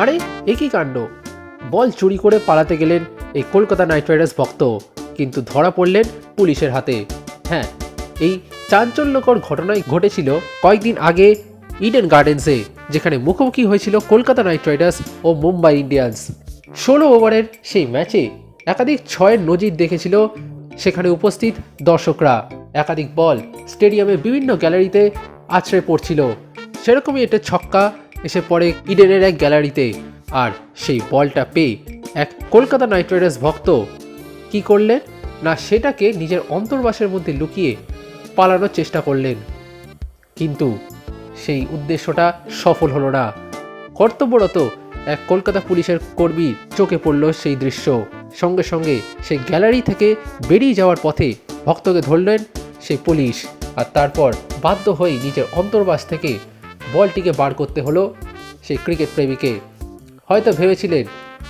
আরে একই কাণ্ড? বল চুরি করে পালাতে গেলেন এই কলকাতা নাইট রাইডার্স ভক্ত, কিন্তু ধরা পড়লেন পুলিশের হাতে। হ্যাঁ এই চাঞ্চল্যকর ঘটনায় ঘটেছিল কয়েকদিন আগে ইডেন গার্ডেন্সে যেখানে মুখোমুখি হয়েছিল কলকাতা নাইট রাইডার্স ও মুম্বাই ইন্ডিয়ান্স। ষোলো ওভারের সেই ম্যাচে একাধিক ছয়ের নজির দেখেছিল সেখানে উপস্থিত দর্শকরা। একাধিক বল স্টেডিয়ামের বিভিন্ন গ্যালারিতে আছড়ে পড়ছিল। সেরকমই একটা ছক্কা এসে পড়ে ইডেনের এক গ্যালারিতে। আর সেই বলটা পেয়ে এক কলকাতা নাইট রাইডার্স ভক্ত কি করলেন? না, সেটাকে নিজের অন্তর্বাসের মধ্যে লুকিয়ে পালানোর চেষ্টা করলেন। কিন্তু সেই উদ্দেশ্যটা সফল হলো না। কর্তব্যরত এক কলকাতা পুলিশের কর্মী চোখে পড়ল সেই দৃশ্য। সঙ্গে সঙ্গে সেই গ্যালারি থেকে বেরিয়ে যাওয়ার পথে ভক্তকে ধরলেন সেই পুলিশ। আর তারপর বাধ্য হয়ে নিজের অন্তর্বাস থেকে বলটিকে বার করতে হলো সেই ক্রিকেট প্রেমীকে। হয়তো ভেবেছিলেন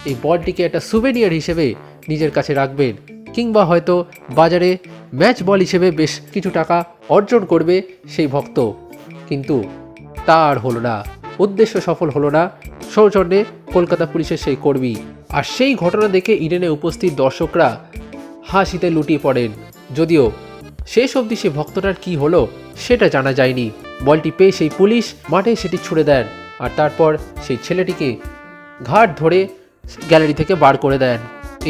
এই বলটিকে একটা সুভেনিয়ার হিসেবে নিজের কাছে রাখবেন, কিংবা হয়তো বাজারে ম্যাচ বল হিসেবে বেশ কিছু টাকা অর্জন করবে সেই ভক্ত। কিন্তু তা আর হলো না, উদ্দেশ্য সফল হলো না। সৌজন্যে কলকাতা পুলিশের সেই কর্মী, আর সেই ঘটনা দেখে ইডেনে উপস্থিত দর্শকরা হাসিতে লুটিয়ে পড়েন। যদিও শেষ অবধি সে ভক্তটার কি হলো সেটা জানা যায়নি। বলটি পেয়ে সেই পুলিশ মাঠে সেটি ছুড়ে দেন আর তারপর সেই ছেলেটিকে ঘাট ধরে গ্যালারি থেকে বার করে দেন।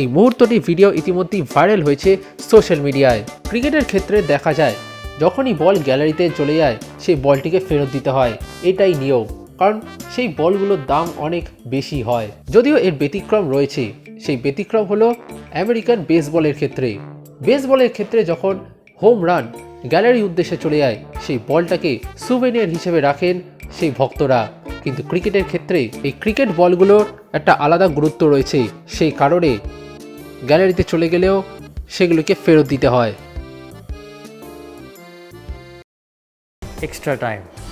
এই মুহূর্তটি ভিডিও ইতিমধ্যেই ভাইরাল হয়েছে সোশ্যাল মিডিয়ায়। ক্রিকেটের ক্ষেত্রে দেখা যায়, যখনই বল গ্যালারিতে চলে যায়, সেই বলটিকে ফেরত দিতে হয়। এটাই নিয়ম, কারণ সেই বলগুলোর দাম অনেক বেশি হয়। যদিও এর ব্যতিক্রম রয়েছে, সেই ব্যতিক্রম হলো আমেরিকান বেসবলের ক্ষেত্রে। বেসবলের ক্ষেত্রে যখন হোম রান গ্যালারি উদ্দেশ্যে চলে যায় সেই বলটাকে সুভেনিয়ার হিসেবে রাখেন সেই ভক্তরা। কিন্তু ক্রিকেটের ক্ষেত্রে এই ক্রিকেট বলগুলোর একটা আলাদা গুরুত্ব রয়েছে। সেই কারণে গ্যালারিতে চলে গেলেও সেগুলোকে ফেরত দিতে হয়। Extra time.